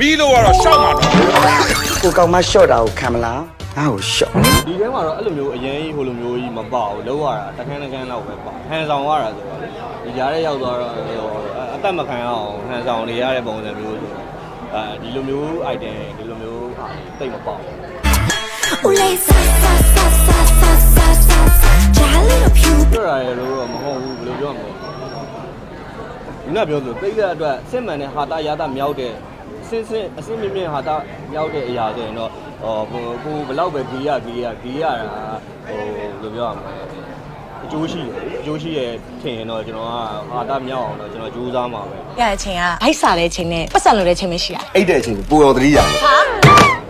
မီးလို့ကတော့ရှောက်မှာတော့ကိုကောင်မရှော့တာကိုခံမလားငါ့ကိုရှော့ဒီထဲမှာတော့အဲ့လိုမျိုးအရင်ကြီးဟိုလိုမျိုးကြီးမပေါ့လောက်ရတာတခန်းတခန်းလောက်ပဲပေါ့ဟန်ဆောင်ရတာဆိုတော့လေဒီကြားထဲရောက်သွားတော့အသက်မခံရအောင်ဟန်ဆောင်နေရတဲ့ပုံစံမျိုးဆိုအဲဒီလိုမျိုး item ဒီလိုမျိုးဟာတိတ်မပေါ့ဦးလေးဆာဆာဆာဆာဆာဆာဆာဂျာလီလိုဖြူပြောရလို့တော့မဟုတ်ဘူးဘယ်လိုပြောမလဲဒီနောက်ပြောဆိုတိတ်တဲ့အတွက်စစ်မှန်တဲ့ဟာတာရာတာမြောက်တဲ့ စင်းစင်းအစင်းမြင့်မြင့်ဟာတာမြောက်တဲ့အရာဆိုရင်တော့ဟိုကိုဘလောက်ပဲဂီရဂီရဂီရတာဟိုဘယ်လိုပြောရမလဲအကျိုးရှိတယ်အကျိုးရှိရထင်ရင်တော့ကျွန်တော်ကဟာတာမြောက်အောင်တော့ကျွန်တော်ကြိုးစားမှာပဲရတဲ့အချိန်ကဘိုက်စားတဲ့အချိန်နဲ့ပတ်စံလိုတဲ့အချိန်ပဲရှိတာအိတ်တဲ့အချိန်ပူတော်သတိရ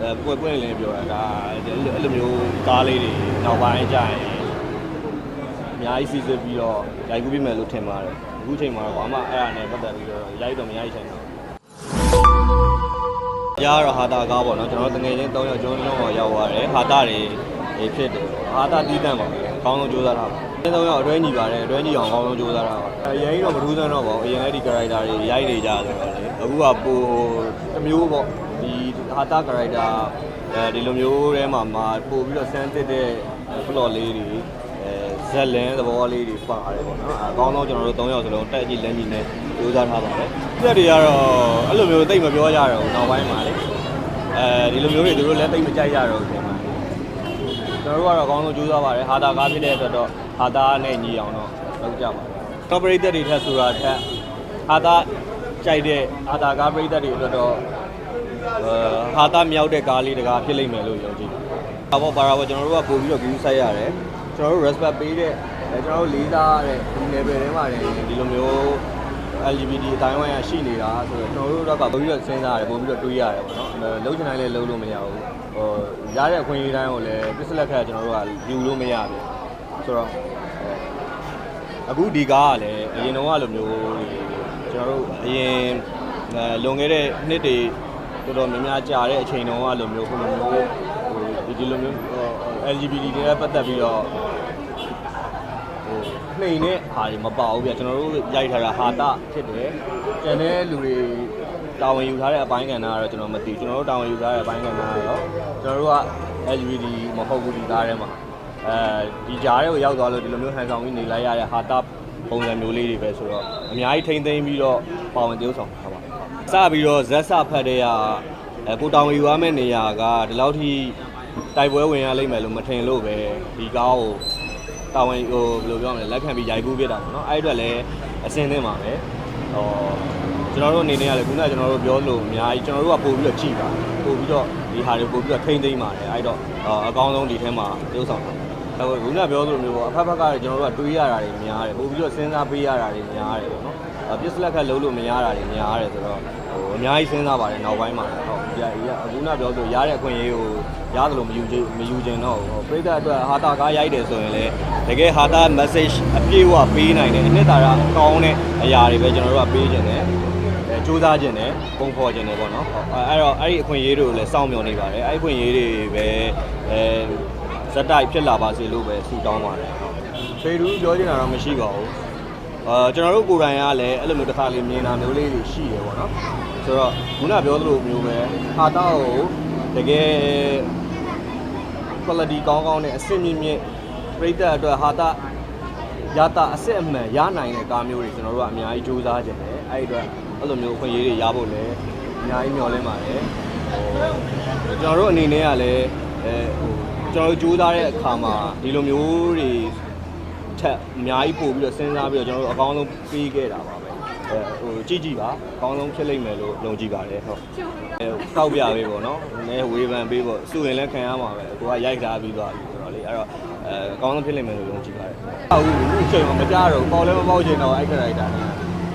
အဲပွဲပွဲလည်းပြောတာဒါအဲ့လိုအဲ့လိုမျိုးကားလေးတွေနောက်ပိုင်းကျရင်အများကြီးစီစစ်ပြီးတော့ရိုက်ကူးပြမယ်လို့ထင်ပါတယ်အခုချိန်မှာတော့ဘာမှအဲ့ဒါနဲ့ပတ်သက်ပြီးတော့ရိုက်တော့မရိုက်ဆိုင်ဘူး ရတော့ဟာတာကားပေါ့နော်ကျွန်တော်တို့တငယ်ချင်း၃ယောက်ကျုံးလုံးတော့ရောက်သွားတယ်ဟာတာတွေဖြစ်တယ်ဟာတာတီးတန့်ပါပဲအကောင်းဆုံးကြိုးစားထားပါဒီ၃ယောက်အတွဲညီပါတယ်အတွဲညီအောင်အကောင်းဆုံးကြိုးစားထားပါအရင်ကတော့မထူးဆန်းတော့ပါဘူးအရင်လည်းဒီ character တွေရိုက်နေကြတယ်ပေါ့လေအခုကပိုတစ်မျိုးပေါ့ဒီဟာတာ character အဲဒီလိုမျိုးထဲမှာမှာပို့ပြီးတော့စမ်းသစ်တဲ့ plot လေးတွေအဲ ဇက်လန်သဘောလေးတွေပါတယ်ပေါ့နော်အကောင်းဆုံးကျွန်တော်တို့၃ယောက်စလုံးတက်ကြည့်လမ်းကြည့်နဲ့ကြိုးစားထားပါတယ်ပြက်တွေကတော့အဲ့လိုမျိုးတိတ်မပြောကြတော့ဘူးနောက်ပိုင်းမှာလေအဲဒီလိုမျိုးတွေသူတို့လည်းတိတ်မကြိုက်ကြတော့ဘူးကျွန်တော်တို့ကတော့အကောင်းဆုံးကြိုးစားပါတယ်ဟာတာကားဖြစ်တဲ့အတွက်တော့ဟာတာနဲ့ညီအောင်တော့လုပ်ကြပါတယ်တော့ပရိသတ်တွေထက်ဆိုတာထက်ဟာတာကြိုက်တဲ့ဟာတာကားပရိသတ်တွေအတွက်တော့အဲဟာတာမြောက်တဲ့ကားလေးတကားဖြစ်လိမ့်မယ်လို့ယုံကြည်။ဒါပေါ့ပါတာပေါ့ကျွန်တော်တို့ကပို့ပြီးတော့ view ဆိုင်ရတယ်။ ကျွန်တော်တို့ respect ပေးတဲ့အဲကျွန်တော်တို့လေးစားတဲ့ဒီ level ထဲမှာလည်းဒီလိုမျိုး LGBT အတိုင်းဝိုင်းရရှိနေတာဆိုတော့ကျွန်တော်တို့တော့ပို့ပြီးတော့စဉ်းစားရတယ်ပို့ပြီးတော့တွေးရတယ်ပေါ့နော်။လုံးချင်တိုင်းလည်းလုံးလို့မရဘူး။ဟိုရတဲ့အခွင့်အရေးတိုင်းကိုလည်းပစ္စလက်ခက်ကျွန်တော်တို့ကယူလို့မရဘူး။ဆိုတော့အခုဒီကားကလည်းအရင်တော့ကလိုမျိုးကျွန်တော်တို့အရင်အဲလွန်ခဲ့တဲ့နှစ်တွေတော်တော်များများကြာတဲ့အချိန်တုန်းကလိုမျိုးခုလိုမျိုးဟို ဒီဒီလိုမျိုးဟို LGBT တွေနဲ့ပတ်သက်ပြီးတော့ဟိုနှိမ်တဲ့ဟာတွေမပါဘူးဗျကျွန်တော်တို့ရိုက်ထားတာဟာတာဖြစ်တယ်ကျန်တဲ့လူတွေတာဝန်ယူထားတဲ့အပိုင်းကဏ္ဍကတော့ကျွန်တော်မသိဘူးကျွန်တော်တို့တာဝန်ယူထားတဲ့အပိုင်းကဏ္ဍကတော့ကျွန်တော်တို့က LGBT မဟုတ်ဘူးဒီကားထဲမှာအဲဒီကြားထဲကိုရောက်သွားလို့ဒီလိုမျိုးဟန်ဆောင်ပြီးနေလိုက်ရတဲ့ဟာတာပုံစံမျိုးလေးတွေပဲဆိုတော့အများကြီးထိမ့်သိမ်းပြီးတော့ပါဝင် tiêu ဆောင်တာပါစပြီးတော့ဇက်စဖတ်တဲ့ကအဲကိုတောင်ယူရမယ့်နေရာကဒီလောက်ထိ တိုက်ပွဲဝင်ရလိမ့်မယ်လို့မထင်လို့ပဲဒီကားကိုတာဝန်ဟိုဘယ်လိုပြောမလဲလက်ခံပြီးရိုက်ကူးပြတာပေါ့နော်အဲ့အတွက်လည်းအစင်းသင်းပါပဲဟောကျွန်တော်တို့အနေနဲ့ကလည်းခုနကကျွန်တော်တို့ပြောလို့အများကြီးကျွန်တော်တို့ကပို့ပြီးတော့ကြည်ပါပို့ပြီးတော့ဒီဟာတွေပို့ပြီးတော့ထိမ့်သိမ့်ပါတယ်အဲ့တော့အကောင်းဆုံးဒီထဲမှာတိုးဆောင်တာဟိုခုနပြောသလိုမျိုးပေါ့အဖက်ဖက်ကလည်းကျွန်တော်တို့ကတွေးရတာတွေများတယ်ပို့ပြီးတော့စဉ်းစားပေးရတာတွေများတယ်ပေါ့နော် ပစ္စလက်ခက်လုံးလို့မရတာတွေများတယ်ဆိုတော့ဟိုအများကြီးစဉ်းစားပါတယ်နောက်ပိုင်းမှာဟုတ်ဒီကအခုနပြောဆိုရတဲ့အခွင့်အရေးကိုရတယ်လို့မယူချင်မယူချင်တော့ဘူးပရိသတ်အတွက်ဟာတာကားရိုက်တယ်ဆိုရင်လည်းတကယ်ဟာတာ message အပြည့်အဝပေးနိုင်တယ်အနှစ်သာရကောင်းတဲ့အရာတွေပဲကျွန်တော်တို့ကပေးခြင်းတယ်အဲစူးစမ်းခြင်းတယ်ပုံဖော်ခြင်းတယ်ပေါ့နော်ဟုတ်အဲ့တော့အဲ့ဒီအခွင့်အရေးတွေကိုလည်းစောင့်မျှော်နေပါတယ်အဲ့ဒီအခွင့်အရေးတွေပဲအဲဇက်တိုက်ဖြစ်လာပါစေလို့ပဲဆုတောင်းပါတယ်ဖေရူးပြောချင်တာတော့မရှိပါဘူး အာကျွန်တော်တို့ကိုယ်တိုင်ကလည်းအဲ့လိုမျိုးတစ်ခါလေးမြင်တာမျိုးလေးတွေရှိတယ်ပေါ့နော်ဆိုတော့ခုနပြောသလိုမျိုးပဲဟာတာကိုတကယ် quality ကောင်းကောင်းနဲ့အဆင့်မြင့်မြင့်ပြိတ္တအတွက်ဟာတာရတာအစစ်အမှန်ရနိုင်တဲ့ကားမျိုးတွေကျွန်တော်တို့ကအများကြီးစူးစမ်းကြတယ်အဲ့ဒီအတွက်အဲ့လိုမျိုးအခွင့်အရေးတွေရဖို့လည်းအများကြီးမျှော်လင့်ပါတယ်ဟိုကျွန်တော်တို့အနေနဲ့ကလည်းအဲဟိုကျွန်တော်တို့စူးစမ်းတဲ့အခါမှာဒီလိုမျိုးတွေ ထက်အများကြီးပို့ပြီးတော့စဉ်းစားပြီးတော့ကျွန်တော်တို့အကောင်းဆုံးပေးခဲ့တာပါပဲအဲဟိုကြည့်ကြည့်ပါအကောင်းဆုံးဖြစ်လိမ့်မယ်လို့ယုံကြည်ပါတယ်ဟုတ်အဲတောက်ပြပေးပေါ့နော်နည်းဝေဖန်ပေးပေါ့စုရင်လည်းခံရမှာပဲကိုကရိုက်ထားပြီးသွားပြီဆိုတော့လေအဲ့တော့အဲအကောင်းဆုံးဖြစ်လိမ့်မယ်လို့ယုံကြည်ပါတယ်ဟုတ်ဘူးအချိန်မှမကြတော့ပေါက်လည်းမပေါက်ချင်တော့အဲ့ character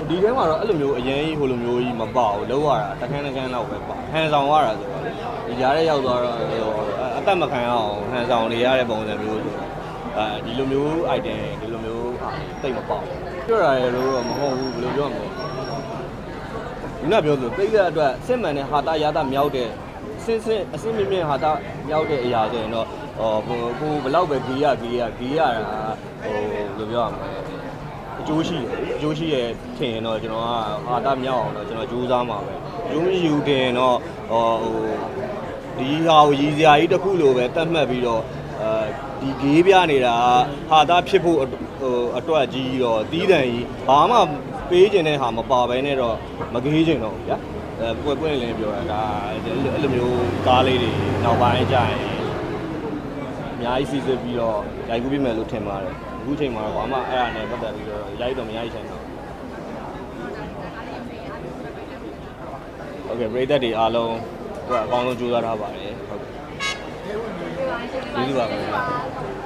ဒီထဲမှာတော့အဲ့လိုမျိုးအရင်ကြီးဟိုလိုမျိုးကြီးမပေါ့ဘူးလောက်ရတာတခန်းတခန်းလောက်ပဲပေါ့ဟန်ဆောင်ရတာဆိုတော့လေဒီကြားထဲရောက်သွားတော့အသက်မခံရအောင်ဟန်ဆောင်နေရတဲ့ပုံစံမျိုးဆိုတော့ အဲဒီလိုမျိုး item ဒီလိုမျိုးဟာတိတ်မပေါ့ဘူးပြောရတယ်လို့တော့မဟုတ်ဘူးဘယ်လိုပြောမလဲခုနပြောသလိုတိတ်တဲ့အတွက်စစ်မှန်တဲ့ဟာတာရတာမြောက်တဲ့စင်းစင်းအစင်းမြင့်မြင့်ဟာတာမြောက်တဲ့အရာဆိုရင်တော့ဟောကိုကိုဘယ်လောက်ပဲဂီရဂီရဂီရတာဟိုဘယ်လိုပြောရမလဲအအကျိုးရှိတယ်အကျိုးရှိရထင်ရင်တော့ကျွန်တော်ကအာတာမြောက်အောင်တော့ကျွန်တော်ကြိုးစားမှာပဲအကျိုးမရှိဘူးထင်ရင်တော့ဟိုဒီဟာကိုရည်စရာကြီးတစ်ခုလိုပဲတတ်မှတ်ပြီးတော့အဲ ဒီဂေးပြနေတာဟာတာဖြစ်ဖို့ဟိုအတွက်ကြီးတော့တီးတန်ကြီးဘာမှပေးခြင်းတဲ့ဟာမပါဘဲနဲ့တော့မဂေးခြင်းတော့ဘူးဗျာအဲပွက်ပွက်လင်းပြောတာဒါအဲ့လိုမျိုးကားလေးတွေနောက်ပိုင်းကျရင် အများကြီးစီစစ်ပြီးတော့ရိုက်ကူးပြမယ်လို့ထင်ပါတယ်အခုချိန်မှာတော့ဘာမှအဲ့ဒါနဲ့ပတ်သက်ပြီးတော့ရိုက်တော့မရိုက်ဆိုင်တော့โอเคပရိသတ်တွေအားလုံးဟိုအကောင်းဆုံးကြိုးစားထားပါတယ်ဟုတ်ကဲ့ ကျေးဇူးပါခင်ဗျာ